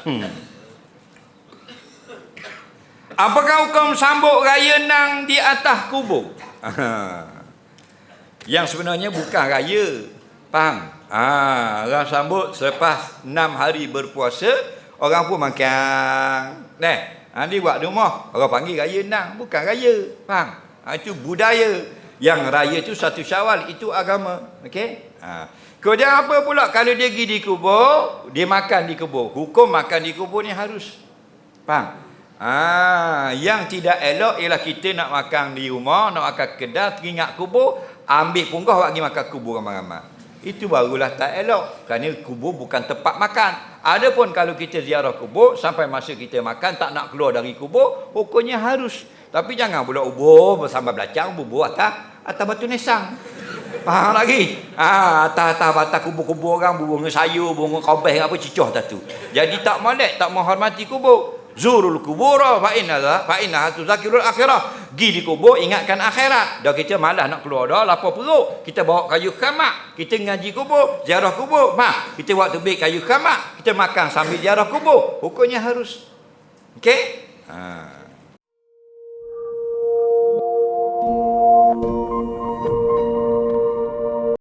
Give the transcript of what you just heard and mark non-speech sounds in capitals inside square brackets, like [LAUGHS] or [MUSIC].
Hmm. Apakah hukum sambut raya nang di atas kubur? [LAUGHS] Yang sebenarnya bukan raya. Faham? Ah, orang sambut selepas 6 hari berpuasa, orang pun makan. Nah, ha, dia buat rumah. Orang panggil raya nang, bukan raya. Faham? Ha, itu budaya. Yang raya itu satu syawal, itu agama. Okey? Ha. Kemudian apa pula kalau dia pergi di kubur, dia makan di kubur. Hukum makan di kubur ni harus. Faham? Ah, yang tidak elok ialah kita nak makan di rumah, nak makan kedai, teringat kubur, ambil punggah bagi makan kubur ramai-ramai. Itu barulah tak elok. Kerana kubur bukan tempat makan. Adapun kalau kita ziarah kubur, sampai masa kita makan, tak nak keluar dari kubur, hukumnya harus. Tapi jangan pula ubur bersama belacang, bubur atas, atas batu nesang. Faham lagi? Ah, atas-atas atas kubur-kubur orang, dengan sayur, dengan kobeh, apa cicoh tak tu. Jadi tak molek, tak menghormati kubur. Zurul kubur fa inna fa inna tuzakirul akhirah. Gi di kubur ingatkan akhirat. Dah kita malas nak keluar dah lapar perut. Kita bawa kayu khamak, kita ngaji kubur, ziarah kubur. Ma, kita buat tebik kayu khamak, kita makan sambil ziarah kubur. Hukumnya harus. Okey? Ha.